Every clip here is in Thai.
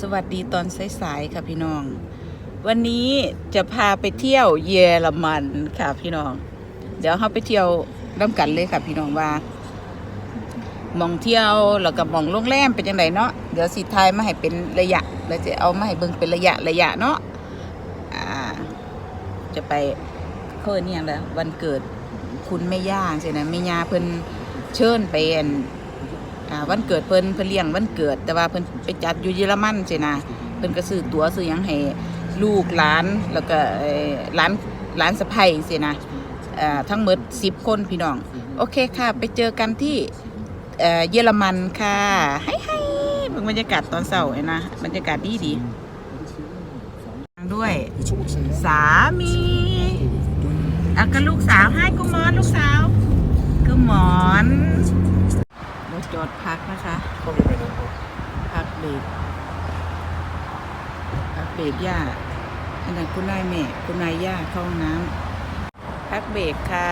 สวัสดีตอนสายๆค่ะพี่น้อง วันนี้จะพาไปเที่ยวเยอรมันค่ะพี่น้อง เดี๋ยวเราไปเที่ยวร่วมกันเลยค่ะพี่น้องว่ามองเที่ยวแล้วก็มองโรงแรมเป็นยังไงเนาะเดี๋ยวสีทายมาให้เป็นระยะแล้วจะเอามาให้เบิ่งเป็นระยะระยะเนาะอ่า จะไปเพิ่นเนี่ยแหละวันเกิดคุณแม่ย่าใช่ไหมแม่ย่าเพิ่นเชิญไปอัน อ่าวันเกิดเพิ่นเพิ่นเลี้ยงวันเกิด แต่ว่าเพิ่นไปจัดอยู่เยอรมันใช่นะเพิ่นก็ซื้อตั๋วซื้อหยังให้ลูกหลานแล้วก็เอ่อหลานหลานสะใภ้ใช่นะอ่าทั้งหมด10 คนพี่น้อง โอเคค่ะ ไปเจอกันที่เอ่อเยอรมันค่ะให้ให้เบิ่งบรรยากาศตอนเช้าเห็นนะบรรยากาศดีดีๆด้วยสามีอะก็ลูกสาวให้กุมอนลูกสาวกุมอนเรา จอดพักนะคะพักเบรกพักเบรกย่าอันนั้นคุณนายแม่คุณนายย่าเข้าห้องน้ำพักเบรกค่ะ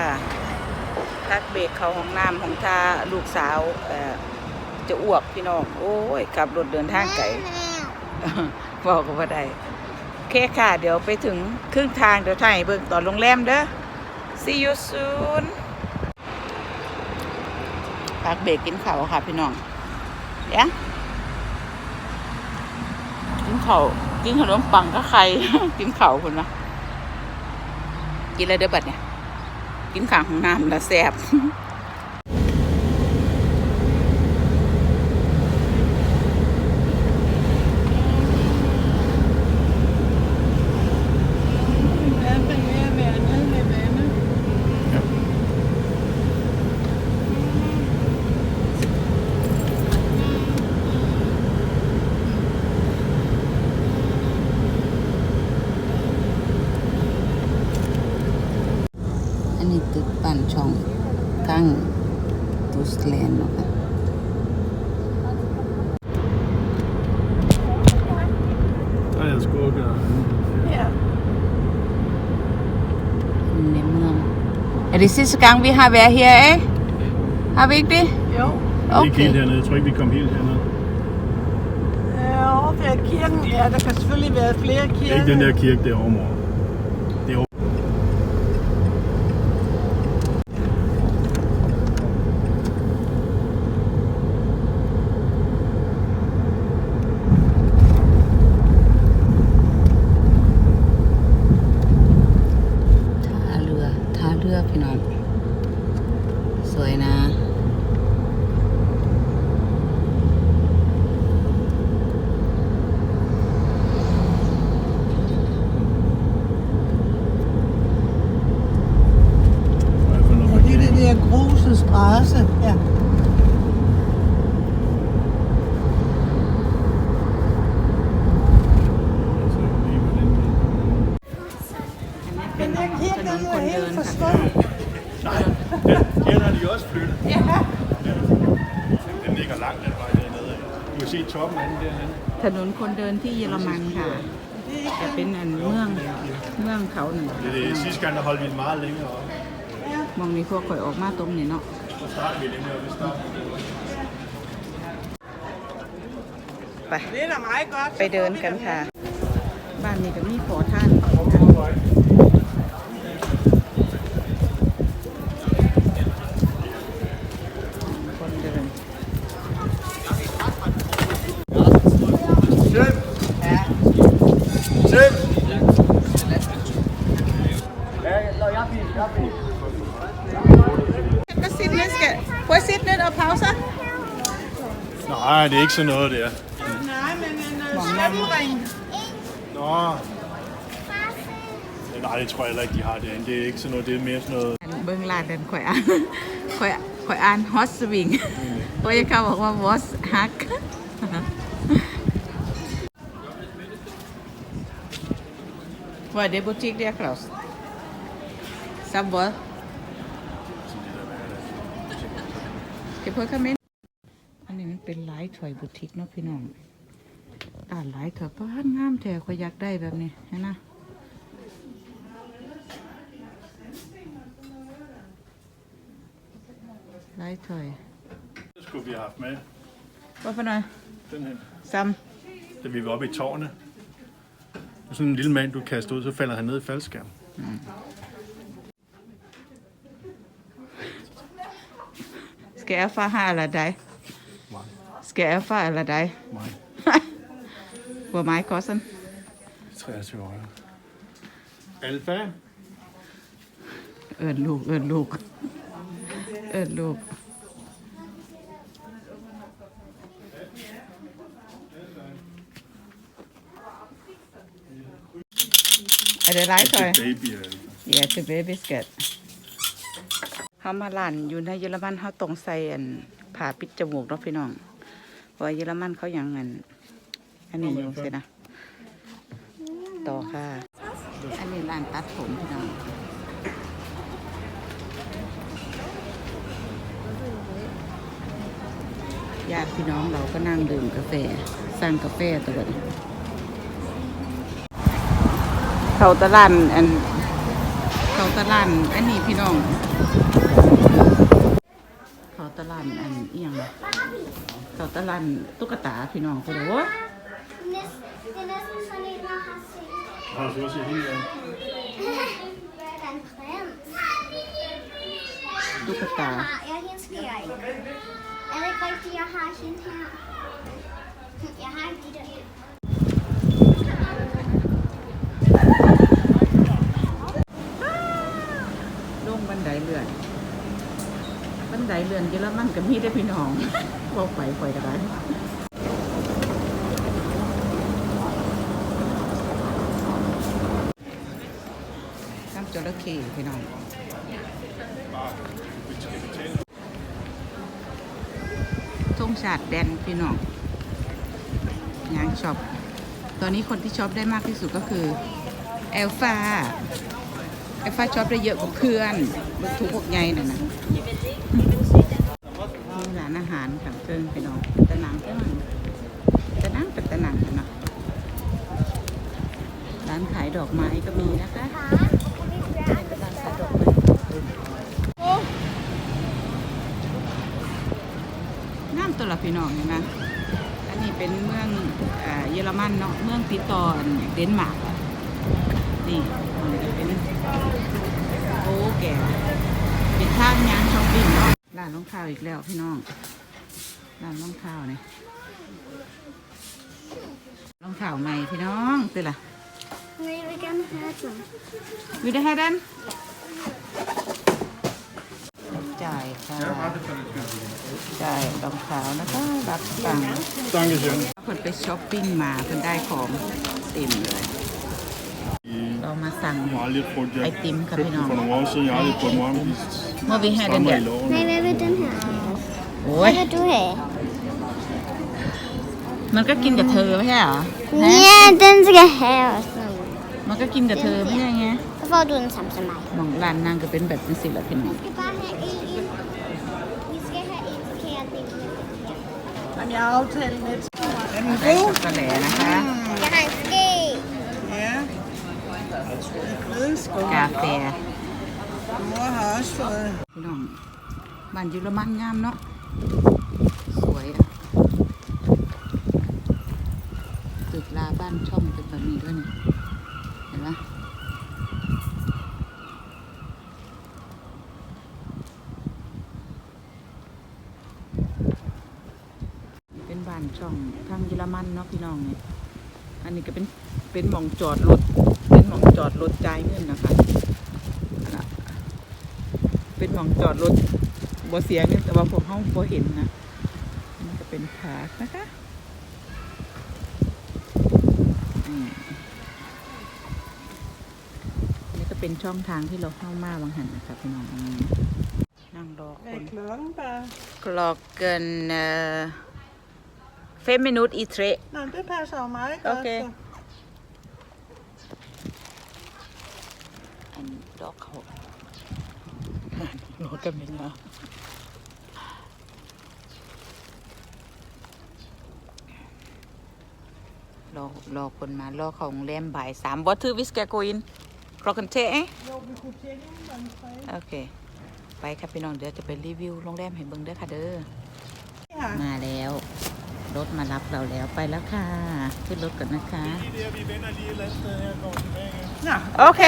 พักเบรกเข้าห้องน้ำของทาลูกสาวเอ่อจะอ้วกพี่น้องโอ้ยขับรถเดินทางไกลบอกก็ว่าได้โอเคค่ะ เดี๋ยวไปถึงครึ่งทางเดี๋ยวถ่ายให้เบิ่งตอนโรงแรมเด้อ see you soon พักเบรกกินข้าวค่ะพี่น้องเดี๋ยวกินข้าวกินขนมปังก็ใครกินข้าวคนละกินอะไรเด้อบัดเนี่ย กินข้างของน้ำแล้วแซ่บ นนี้ตึกปั่นช่องตั้งตูสแลนด์เนาะค่ะ Ah, jeg skulle også gøre. ในเมือง Er det sidste gang vi har været her, eh? Har vi ikke det? Jo. Okay. Ikke helt hernede. Jeg tror ikke, vi kom helt hernede. Ja, ved kirken, ja, der kan selvfølgelig være flere Det kirker. er ikke den der kirke derovre, mor. ถนนคนเดินที่เยอรมันค่ะจะเป็นอันเมืองเมืองเขาหนึ่ง Det er det. Sidste gang, der holdt vi den meget længere oppe. มองมีพวกข่อยออกมาตรงนี้เนาะ Så starter vi længere oppe. Vi starter ไป Det er da meget godt. ไปเดินกันค่ะ บ้านนี้ก็มีขอท่านคน Nej, det er ikke sådan noget, det er. Nej, men en uh, svømmering. Nå. Nej, det tror jeg heller ikke, de har derinde. Det er ikke sådan noget, det er mere sådan noget... เบื้องลาดเดินข่อยอ่านข่อยข่อยอ่านฮอสส อกว่าวอสฮักว่าเดบุติกเดียคลอสซับบอลเก็บเพื่อคอมเมนต์อันนี้มันเป็นไลท์ถอยบุติกเนาะพี่น้องอ่านไลท์ถอยป้านงามแท้ข่อยอยากได้แบบนี้เห็นนะ legetøj. Det skulle vi have haft med. Hvad for noget? Den her. Sam. da vi var oppe i tårnet. Sådan en lille mand, du kaster ud, så falder han ned i faldskærm. Skal jeg far her eller dig? Mig. Skal jeg far eller dig? Mig. Hvor mig koster 23 år. Alfa. เอินลูกเอินลูกเอินลูก Er det dig, Tøj? Det er baby Alfa. Ja, til babyskat เฮามาหลานอยู่ในเยอรมันเฮาต้องใส่อันผ่าปิดจมูกเนาะพี่น้อง เพราะเยอรมันเขาอยังอันอันนี้อยู่สินะต่อค่ะ อันนี้ร้านตัดผมพี่น้องญาติพี่น้องเราก็นั่งดื่มกาแฟ สั่งกาแฟตัวนี้เขาตะลันอันเขาตะลันอันนี้พี่น้อง เขาตะลันอันเอียงวะเขาตะลันตุ๊กตาพี่น้องเขาบอกว่า Næsten, det er næsten sådan en, man har set. Har du også set helt af? Der er en prins. ตุ๊กตา Har jeg hende skal jeg ikke. Er det ikke rigtigt, jeg har hende her? Jeg har ikke de der. ลงบันไดเลื่อน บั นไดเลื่อนเยอรมันกับมีได้พี่น้องบอกไปปล่อยกันได้น้ำจระเข้พี่น้องทงชาติแดนพี่น้องยางช็อปตอนนี้คนที่ช็อปได้มากที่สุดก็คือเอลฟาไอ้ฟ้าช็อปได้เยอะกว่าเพื่อนรถทุกพวกใหญ่น่ะนะ ร้านอาหารค่ะเพิ่งไปน้องเป็นตะนังเท่านั้นตะนังเป็นตะนังกันเนาะร้านขายดอกไม้ก็มีนะคะร้านขายดอกไม้น้ำตัวละพี่น้องเห็นไหมอันนี้เป็นเมืองเยอรมันเนาะเมืองติดต่อเดนมาร์กนี่มันเป็นโอ้แก่เป็นทางยางช้อปปิ้งเนาะ ร้านรองเท้าอีกแล้วพี่น้องร้านรองเท้าเนี่ยรองเท้าใหม่พี่น้องตื่นละ Men jeg vil gerne have den. วิได้ให้ดันจ่ายค่ะ Ja, ret for det. จ่ายรองเท้านะคะ รับตังค์ Danke schön. เพิ่นไปช้อปปิ้งมาเพิ่นได้ของเต็มเลย เรามาสั่ง Jeg har aldrig prøvet det. Ej, Jeg dem kan købte vi den nok. for nogle år siden. Jeg har aldrig prøvet mig om. โอ้ Hvad ย vil du have? มันก็กินกับเธอไม่ใช่เหรอฮะ Ja, den skal jeg have også. มันก็กินกับเธอไม่ใช่ไง Så får du den samme som mig. มองร้านนางก็เป็นแบบนี้สิละพี่น้อง Vi skal bare have en. Vi skal have en forkert ting. Jamen, jeg har aftalt med. Er den ได้ god? ช็อกโกแลตนะคะ Jeg har en ske. Ja. Flødeskum. กาแฟ Mor har også fået พี่น้องบ้านเยอรมันงามเนาะ สวยอะตึกลาบ้านช่องเป็นแบบนี้ด้วยเนี่ยเห็นไหมเป็นบ้านช่องทางเยอรมันเนาะพี่น้องเนี่ยอันนี้ก็เป็นเป็นหมองจอดรถเป็นหมองจอดรถจ่ายเงินนะคะน่ะเป็นหมองจอดรถบ่เสียเงิน ว่าพวกเขาบ่เห็นนะอันนี้ก็เป็นผาร์คนะคะอืมอันนี่ก็เป็นช่องทางที่เราเข้ามาบางหันนะคะพี่น้องอืมนั่งรอค Hvad น er klokken bare? Klokken øh, 5 minutter i 3. Nå, men det passer jo meget godt. Okay. så. En doghouse. Lå kan mình lade. Lå, lå kun mà lå không lem bài sám. What thứ vi skal gå ind? Klokken 10, eh? Jo, vi kunne tjekke den den fredag. โอเค ไปครับพี่น้องเดี๋ยวจะไปรีวิวโรงแรมให้เบิ่งเด้อค่ะเด้อ Ja. มาแล้ว รถมารับเราแล้วไปแล้วค่ะ ขึ้นรถก่อนนะคะ Det er, vi vender lige et eller andet sted her og går tilbage igen. Ja. โอเค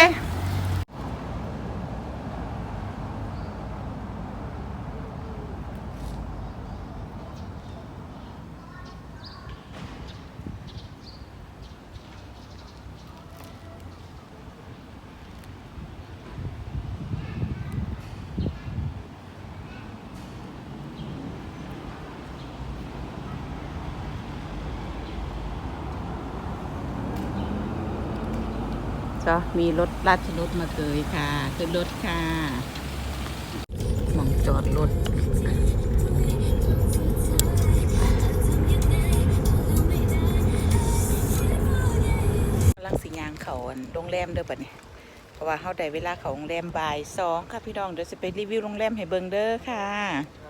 ก็มีรถราชรถมาเกยค่ะขึ้นรถค่ะมองจอดรถลังสิยางเขาโรงแรมเด้อปะเนี่ยเพราะว่าเขาได้เวลาเขาโรงแรมบ่ายสองค่ะพี่น้องเดี๋ยวจะไปรีวิวโรงแรมให้เบิงเด้อค่ะ